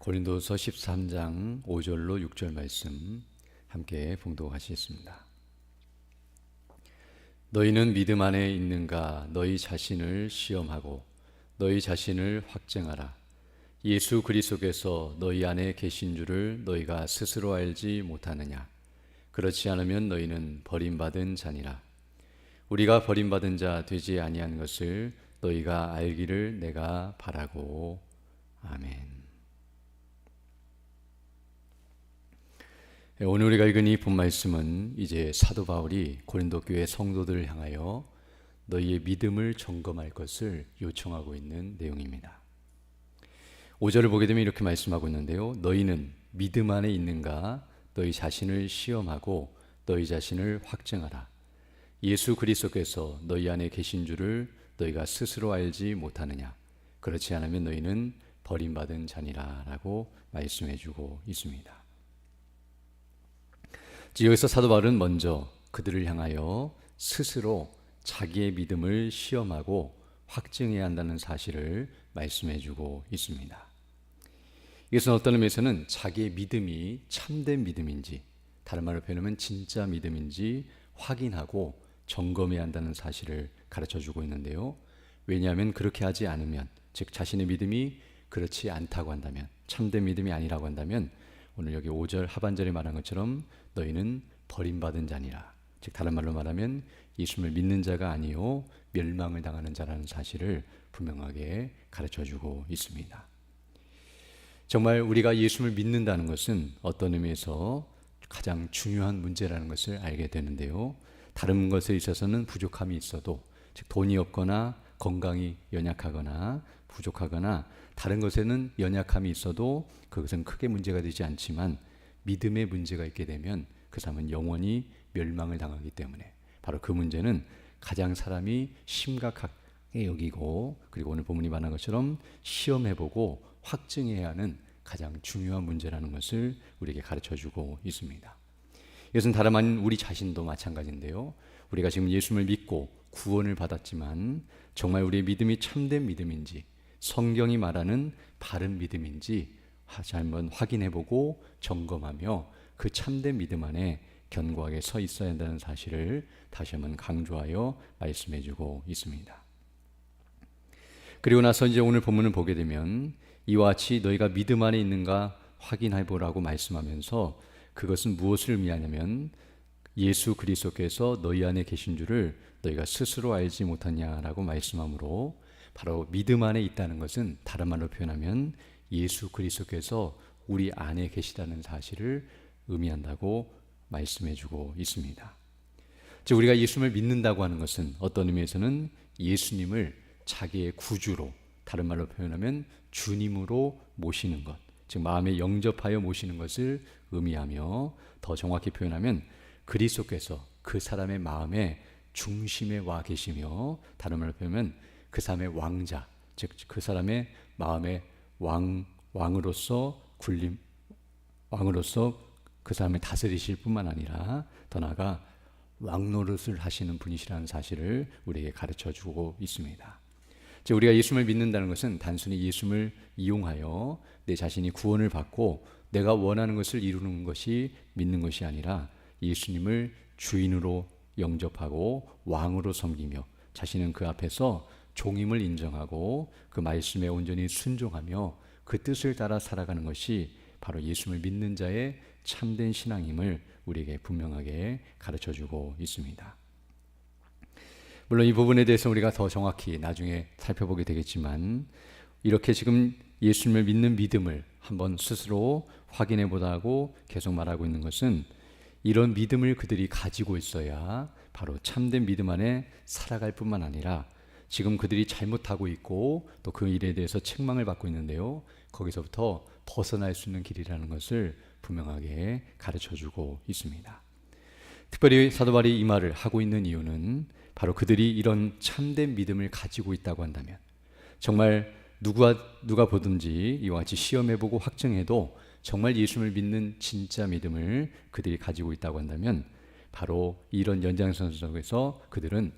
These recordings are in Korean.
고린도서 13장 5절로 6절 말씀 함께 봉독하시겠습니다. 너희는 믿음 안에 있는가 너희 자신을 시험하고 너희 자신을 확증하라. 예수 그리스도께서 너희 안에 계신 줄을 너희가 스스로 알지 못하느냐? 그렇지 않으면 너희는 버림받은 자니라. 우리가 버림받은 자 되지 아니한 것을 너희가 알기를 내가 바라고 아멘. 오늘 우리가 읽은 이 본 말씀은 이제 사도 바울이 고린도 교회 성도들을 향하여 너희의 믿음을 점검할 것을 요청하고 있는 내용입니다. 5절을 보게 되면 이렇게 말씀하고 있는데요. 너희는 믿음 안에 있는가 너희 자신을 시험하고 너희 자신을 확증하라. 예수 그리스도께서 너희 안에 계신 줄을 너희가 스스로 알지 못하느냐? 그렇지 않으면 너희는 버림받은 자니라라고 말씀해 주고 있습니다. 여기서 사도 바울은 먼저 그들을 향하여 스스로 자기의 믿음을 시험하고 확증해야 한다는 사실을 말씀해 주고 있습니다. 이것은 어떤 의미에서는 자기의 믿음이 참된 믿음인지 다른 말로 표현하면 진짜 믿음인지 확인하고 점검해야 한다는 사실을 가르쳐 주고 있는데요. 왜냐하면 그렇게 하지 않으면 즉 자신의 믿음이 그렇지 않다고 한다면 참된 믿음이 아니라고 한다면 오늘 여기 5절 하반절에 말한 것처럼 너희는 버림받은 자니라. 즉 다른 말로 말하면 예수를 믿는 자가 아니요 멸망을 당하는 자라는 사실을 분명하게 가르쳐 주고 있습니다. 정말 우리가 예수를 믿는다는 것은 어떤 의미에서 가장 중요한 문제라는 것을 알게 되는데요. 다른 것에 있어서는 부족함이 있어도 즉 돈이 없거나 건강이 연약하거나 부족하거나 다른 것에는 연약함이 있어도 그것은 크게 문제가 되지 않지만 믿음의 문제가 있게 되면 그 사람은 영원히 멸망을 당하기 때문에 바로 그 문제는 가장 사람이 심각하게 여기고 그리고 오늘 본문이 말한 것처럼 시험해보고 확증해야 하는 가장 중요한 문제라는 것을 우리에게 가르쳐 주고 있습니다. 이것은 다름 아닌 우리 자신도 마찬가지인데요. 우리가 지금 예수를 믿고 구원을 받았지만 정말 우리의 믿음이 참된 믿음인지 성경이 말하는 바른 믿음인지 다시 한번 확인해 보고 점검하며 그 참된 믿음 안에 견고하게 서 있어야 한다는 사실을 다시 한번 강조하여 말씀해 주고 있습니다. 그리고 나서 이제 오늘 본문을 보게 되면 이와 같이 너희가 믿음 안에 있는가 확인해 보라고 말씀하면서 그것은 무엇을 의미하냐면 예수 그리스도께서 너희 안에 계신 줄을 너희가 스스로 알지 못하냐라고 말씀하므로 바로 믿음 안에 있다는 것은 다른 말로 표현하면 예수 그리스도께서 우리 안에 계시다는 사실을 의미한다고 말씀해 주고 있습니다. 즉 우리가 예수님을 믿는다고 하는 것은 어떤 의미에서는 예수님을 자기의 구주로 다른 말로 표현하면 주님으로 모시는 것, 즉 마음에 영접하여 모시는 것을 의미하며 더 정확히 표현하면 그리스도께서 그 사람의 마음에 중심에 와 계시며 다른 말로 표현하면 그 사람의 왕자, 즉 그 사람의 마음의 왕 왕으로서 굴림 왕으로서 그 사람을 다스리실 뿐만 아니라 더 나아가 왕 노릇을 하시는 분이시라는 사실을 우리에게 가르쳐 주고 있습니다. 즉 우리가 예수를 믿는다는 것은 단순히 예수를 이용하여 내 자신이 구원을 받고 내가 원하는 것을 이루는 것이 믿는 것이 아니라 예수님을 주인으로 영접하고 왕으로 섬기며 자신은 그 앞에서 종임을 인정하고 그 말씀에 온전히 순종하며 그 뜻을 따라 살아가는 것이 바로 예수를 믿는 자의 참된 신앙임을 우리에게 분명하게 가르쳐 주고 있습니다. 물론 이 부분에 대해서 우리가 더 정확히 나중에 살펴보게 되겠지만 이렇게 지금 예수님을 믿는 믿음을 한번 스스로 확인해 보다고 계속 말하고 있는 것은 이런 믿음을 그들이 가지고 있어야 바로 참된 믿음 안에 살아갈 뿐만 아니라 지금 그들이 잘못하고 있고 또 그 일에 대해서 책망을 받고 있는데요. 거기서부터 벗어날 수 있는 길이라는 것을 분명하게 가르쳐 주고 있습니다. 특별히 사도 바울이 이 말을 하고 있는 이유는 바로 그들이 이런 참된 믿음을 가지고 있다고 한다면 정말 누가 누가 보든지 이와 같이 시험해 보고 확증해도 정말 예수를 믿는 진짜 믿음을 그들이 가지고 있다고 한다면 바로 이런 연장선 속에서 그들은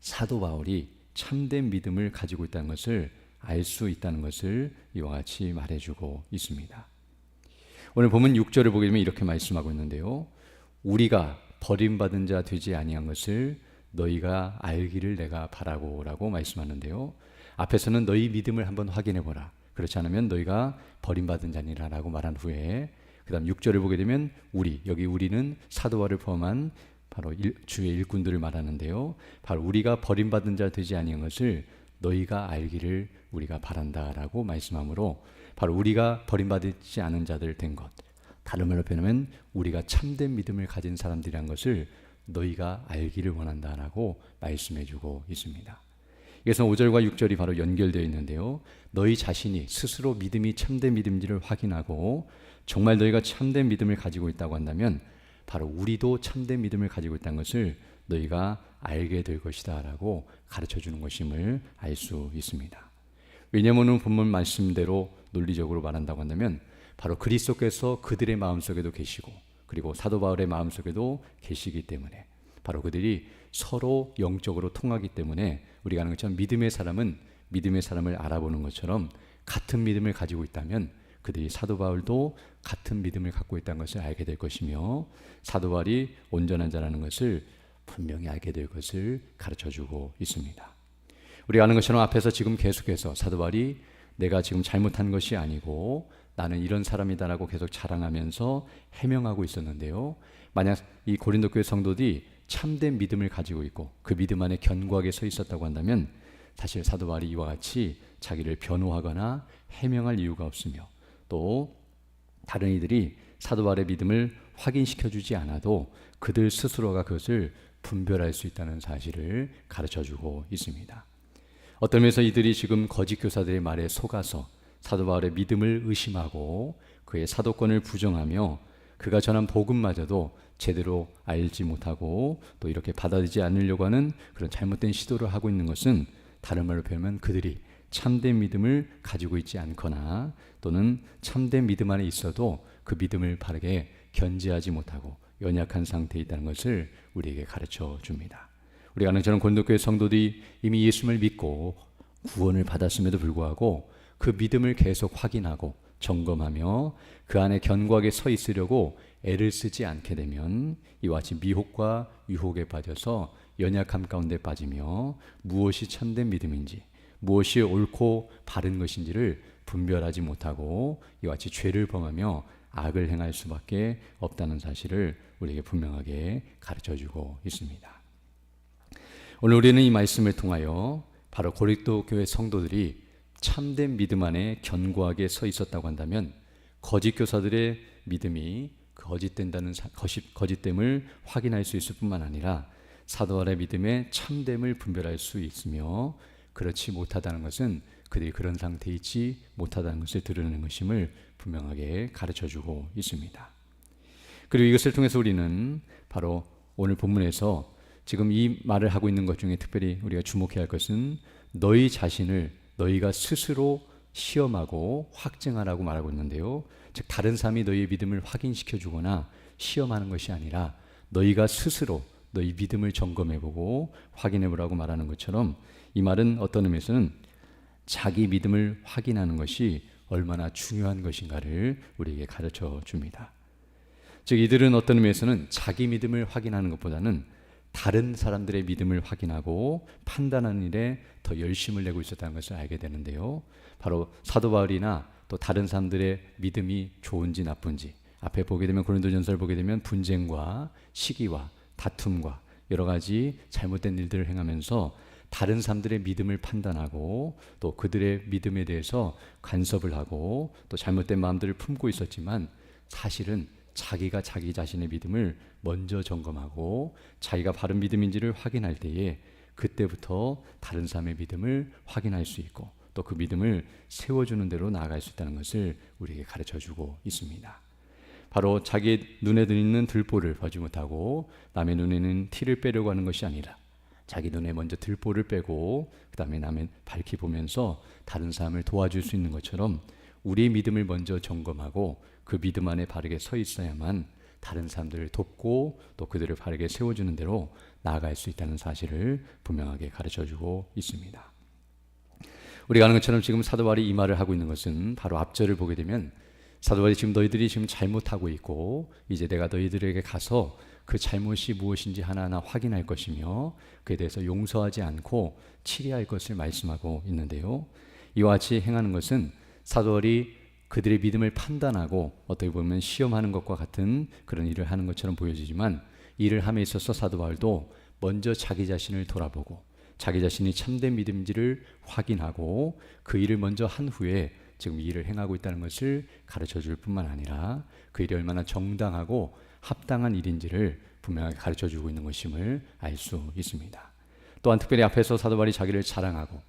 사도 바울이 참된 믿음을 가지고 있다는 것을 알 수 있다는 것을 이와 같이 말해주고 있습니다. 오늘 보면 6절을 보게 되면 이렇게 말씀하고 있는데요. 우리가 버림받은 자 되지 아니한 것을 너희가 알기를 내가 바라고라고 말씀하는데요. 앞에서는 너희 믿음을 한번 확인해 보라. 그렇지 않으면 너희가 버림받은 자니라라고 말한 후에 그다음 6절을 보게 되면 우리 여기 우리는 사도와를 포함한 바로 일, 주의 일꾼들을 말하는데요. 바로 우리가 버림받은 자 되지 아니한 것을 너희가 알기를 우리가 바란다라고 말씀하므로 바로 우리가 버림받지 않은 자들 된 것. 다른 말로 표현하면 우리가 참된 믿음을 가진 사람들이란 것을 너희가 알기를 원한다라고 말씀해 주고 있습니다. 그래서 5절과 6절이 바로 연결되어 있는데요. 너희 자신이 스스로 믿음이 참된 믿음인지를 확인하고 정말 너희가 참된 믿음을 가지고 있다고 한다면 바로 우리도 참된 믿음을 가지고 있다는 것을 너희가 알게 될 것이다라고 가르쳐 주는 것임을 알 수 있습니다. 왜냐하면 본문 말씀대로 논리적으로 말한다고 한다면 바로 그리스도께서 그들의 마음속에도 계시고 그리고 사도 바울의 마음속에도 계시기 때문에 바로 그들이 서로 영적으로 통하기 때문에 우리가 아는 것처럼 믿음의 사람은 믿음의 사람을 알아보는 것처럼 같은 믿음을 가지고 있다면 그들이 사도 바울도 같은 믿음을 갖고 있다는 것을 알게 될 것이며 사도 바울이 온전한 자라는 것을 분명히 알게 될 것을 가르쳐 주고 있습니다. 우리가 아는 것처럼 앞에서 지금 계속해서 사도 바울이 내가 지금 잘못한 것이 아니고 나는 이런 사람이다라고 계속 자랑하면서 해명하고 있었는데요. 만약 이 고린도 교회 성도들이 참된 믿음을 가지고 있고 그 믿음 안에 견고하게 서 있었다고 한다면 사실 사도 바울이 이와 같이 자기를 변호하거나 해명할 이유가 없으며 또 다른 이들이 사도 바울의 믿음을 확인시켜 주지 않아도 그들 스스로가 그것을 분별할 수 있다는 사실을 가르쳐 주고 있습니다. 어떤 면에서 이들이 지금 거짓 교사들의 말에 속아서 사도 바울의 믿음을 의심하고 그의 사도권을 부정하며 그가 전한 복음마저도 제대로 알지 못하고 또 이렇게 받아들이지 않으려고 하는 그런 잘못된 시도를 하고 있는 것은 다른 말로 표현하면 그들이 참된 믿음을 가지고 있지 않거나 또는 참된 믿음 안에 있어도 그 믿음을 바르게 견지하지 못하고 연약한 상태에 있다는 것을 우리에게 가르쳐 줍니다. 우리가 아는 저는 곤도교회 성도들이 이미 예수를 믿고 구원을 받았음에도 불구하고 그 믿음을 계속 확인하고 점검하며 그 안에 견고하게 서 있으려고 애를 쓰지 않게 되면 이와 같이 미혹과 유혹에 빠져서 연약함 가운데 빠지며 무엇이 참된 믿음인지 무엇이 옳고 바른 것인지를 분별하지 못하고 이와 같이 죄를 범하며 악을 행할 수밖에 없다는 사실을 우리에게 분명하게 가르쳐 주고 있습니다. 오늘 우리는 이 말씀을 통하여 바로 고린도 교회 성도들이 참된 믿음 안에 견고하게 서 있었다고 한다면 거짓 교사들의 믿음이 거짓된다는 거짓, 거짓됨을 확인할 수 있을 뿐만 아니라 사도와의 믿음의 참됨을 분별할 수 있으며 그렇지 못하다는 것은 그들이 그런 상태에 있지 못하다는 것을 드러내는 것임을 분명하게 가르쳐 주고 있습니다. 그리고 이것을 통해서 우리는 바로 오늘 본문에서 지금 이 말을 하고 있는 것 중에 특별히 우리가 주목해야 할 것은 너희 자신을 너희가 스스로 시험하고 확증하라고 말하고 있는데요. 즉 다른 사람이 너희의 믿음을 확인시켜 주거나 시험하는 것이 아니라 너희가 스스로 너희 믿음을 점검해 보고 확인해 보라고 말하는 것처럼 이 말은 어떤 의미에서는 자기 믿음을 확인하는 것이 얼마나 중요한 것인가를 우리에게 가르쳐 줍니다. 즉 이들은 어떤 의미에서는 자기 믿음을 확인하는 것보다는 다른 사람들의 믿음을 확인하고 판단하는 일에 더 열심을 내고 있었다는 것을 알게 되는데요. 바로 사도 바울이나 또 다른 사람들의 믿음이 좋은지 나쁜지 앞에 보게 되면 고린도전서를 보게 되면 분쟁과 시기와 다툼과 여러 가지 잘못된 일들을 행하면서 다른 사람들의 믿음을 판단하고 또 그들의 믿음에 대해서 간섭을 하고 또 잘못된 마음들을 품고 있었지만 사실은 자기가 자기 자신의 믿음을 먼저 점검하고 자기가 바른 믿음인지를 확인할 때에 그때부터 다른 사람의 믿음을 확인할 수 있고 또 그 믿음을 세워주는 대로 나아갈 수 있다는 것을 우리에게 가르쳐 주고 있습니다. 바로 자기 눈에 들는 들보를 보지 못하고 남의 눈에는 티를 빼려고 하는 것이 아니라 자기 눈에 먼저 들보를 빼고 그 다음에 남의 밝히 보면서 다른 사람을 도와줄 수 있는 것처럼 우리의 믿음을 먼저 점검하고 그 믿음 안에 바르게 서 있어야만 다른 사람들을 돕고 또 그들을 바르게 세워주는 대로 나아갈 수 있다는 사실을 분명하게 가르쳐 주고 있습니다. 우리가 아는 것처럼 지금 사도 바울이 이 말을 하고 있는 것은 바로 앞절을 보게 되면 사도 바울이 지금 너희들이 지금 잘못하고 있고 이제 내가 너희들에게 가서 그 잘못이 무엇인지 하나하나 확인할 것이며 그에 대해서 용서하지 않고 치리할 것을 말씀하고 있는데요. 이와 같이 행하는 것은 사도 바울이 그들의 믿음을 판단하고 어떻게 보면 시험하는 것과 같은 그런 일을 하는 것처럼 보여지지만 일을 함에 있어서 사도 바울도 먼저 자기 자신을 돌아보고 자기 자신이 참된 믿음인지를 확인하고 그 일을 먼저 한 후에 지금 이 일을 행하고 있다는 것을 가르쳐 줄 뿐만 아니라 그 일이 얼마나 정당하고 합당한 일인지를 분명하게 가르쳐 주고 있는 것임을 알 수 있습니다. 또한 특별히 앞에서 사도 바울이 자기를 자랑하고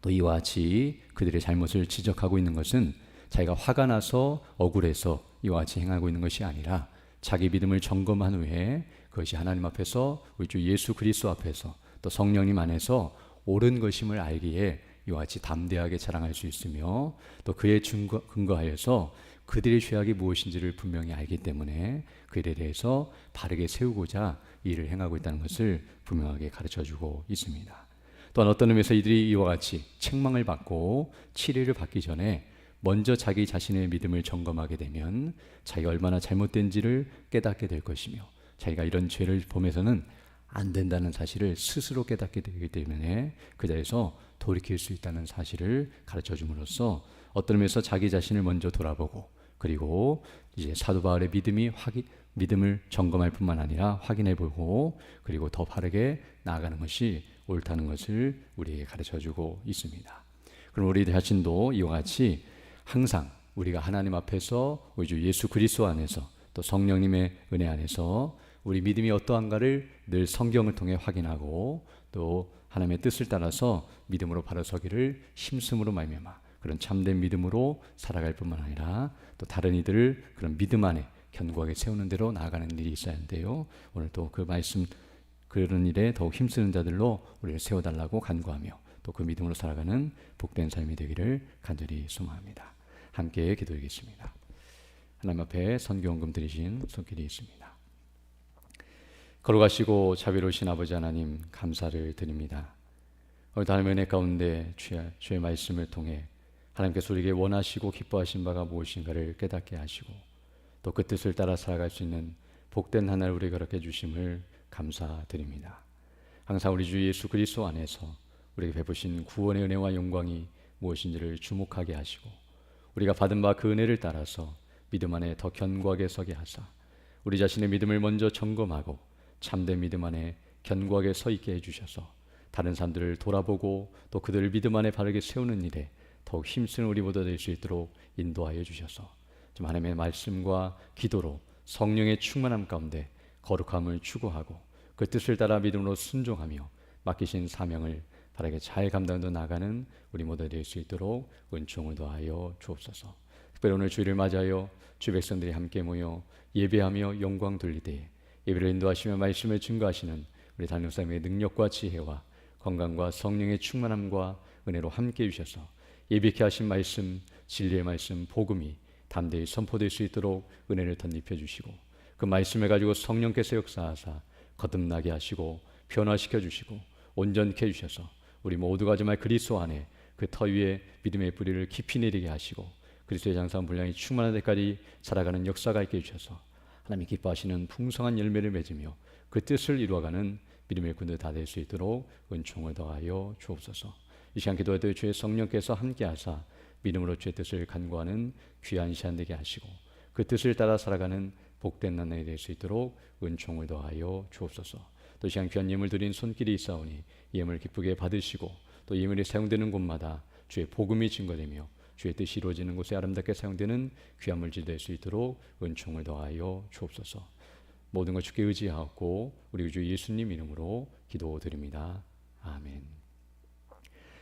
또 이와 같이 그들의 잘못을 지적하고 있는 것은 자기가 화가 나서 억울해서 이와 같이 행하고 있는 것이 아니라 자기 믿음을 점검한 후에 그것이 하나님 앞에서 우리 주 예수 그리스도 앞에서 또 성령님 안에서 옳은 것임을 알기에 이와 같이 담대하게 자랑할 수 있으며 또 그에 근거하여서 그들의 죄악이 무엇인지를 분명히 알기 때문에 그에 대해서 바르게 세우고자 일을 행하고 있다는 것을 분명하게 가르쳐 주고 있습니다. 또한 어떤 의미에서 이들이 이와 같이 책망을 받고 치료를 받기 전에 먼저 자기 자신의 믿음을 점검하게 되면 자기가 얼마나 잘못된지를 깨닫게 될 것이며 자기가 이런 죄를 보면서는 안 된다는 사실을 스스로 깨닫게 되기 때문에 그 자리에서 돌이킬 수 있다는 사실을 가르쳐 줌으로써 어떤 의미에서 자기 자신을 먼저 돌아보고 그리고 이제 사도 바울의 믿음이 확인 믿음을 점검할 뿐만 아니라 확인해 보고 그리고 더 바르게 나아가는 것이 옳다는 것을 우리에게 가르쳐 주고 있습니다. 그럼 우리 자신도 이와 같이 항상 우리가 하나님 앞에서 우리 주 예수 그리스도 안에서 또 성령님의 은혜 안에서 우리 믿음이 어떠한가를 늘 성경을 통해 확인하고 또 하나님의 뜻을 따라서 믿음으로 바로 서기를 힘씀으로 말미암아 그런 참된 믿음으로 살아갈 뿐만 아니라 또 다른 이들을 그런 믿음 안에 견고하게 세우는 대로 나아가는 일이 있어야 하는데요. 오늘 또 그 말씀 그런 일에 더욱 힘쓰는 자들로 우리를 세워달라고 간구하며 또 그 믿음으로 살아가는 복된 삶이 되기를 간절히 소망합니다. 함께 기도하겠습니다. 하나님 앞에 선교원금 드리신 손길이 있습니다. 걸어가시고 자비로우신 아버지 하나님 감사를 드립니다. 오늘 다른 은혜 가운데 주의, 주의 말씀을 통해 하나님께서 우리에게 원하시고 기뻐하신 바가 무엇인가를 깨닫게 하시고 또 그 뜻을 따라 살아갈 수 있는 복된 한날 우리에게 그렇게 주심을 감사드립니다. 항상 우리 주 예수 그리스도 안에서 우리에게 베푸신 구원의 은혜와 영광이 무엇인지를 주목하게 하시고 우리가 받은 바 그 은혜를 따라서 믿음 안에 더 견고하게 서게 하사 우리 자신의 믿음을 먼저 점검하고 참된 믿음 안에 견고하게 서 있게 해주셔서 다른 사람들을 돌아보고 또 그들을 믿음 안에 바르게 세우는 일에 더욱 힘쓰는 우리 모두 될수 있도록 인도하여 주셔서 좀 하나님의 말씀과 기도로 성령의 충만함 가운데 거룩함을 추구하고 그 뜻을 따라 믿음으로 순종하며 맡기신 사명을 바르게 잘 감당도 나가는 우리 모두 될 수 있도록 은총을 더하여 주옵소서. 특별히 오늘 주일을 맞아요. 주 백성들이 함께 모여 예배하며 영광 돌리되 예배를 인도하시며 말씀을 증거하시는 우리 단역사님의 능력과 지혜와 건강과 성령의 충만함과 은혜로 함께 해주셔서 예비케 하신 말씀, 진리의 말씀, 복음이 담대히 선포될 수 있도록 은혜를 덧입혀 주시고 그 말씀을 가지고 성령께서 역사하사 거듭나게 하시고 변화시켜 주시고 온전케 해 주셔서 우리 모두가 정말 그리스도 안에 그 터 위에 믿음의 뿌리를 깊이 내리게 하시고 그리스도의 장사한 분량이 충만한 데까지 살아가는 역사가 있게 해주셔서 하나님 기뻐하시는 풍성한 열매를 맺으며 그 뜻을 이루어가는 믿음의 군대 다 될 수 있도록 은총을 더하여 주옵소서. 이 시간 기도해도 주의 성령께서 함께하사 믿음으로 주의 뜻을 간구하는 귀한 시간 되게 하시고 그 뜻을 따라 살아가는 복된 나날이 될 수 있도록 은총을 더하여 주옵소서. 또 시간 귀한 예물 드린 손길이 있사오니 예물 기쁘게 받으시고 또 예물이 사용되는 곳마다 주의 복음이 증거되며 주의 뜻이 이루어지는 곳에 아름답게 사용되는 귀한 물질 될 수 있도록 은총을 더하여 주옵소서. 모든 것 주께 의지하고 우리 주 예수님 이름으로 기도드립니다. 아멘.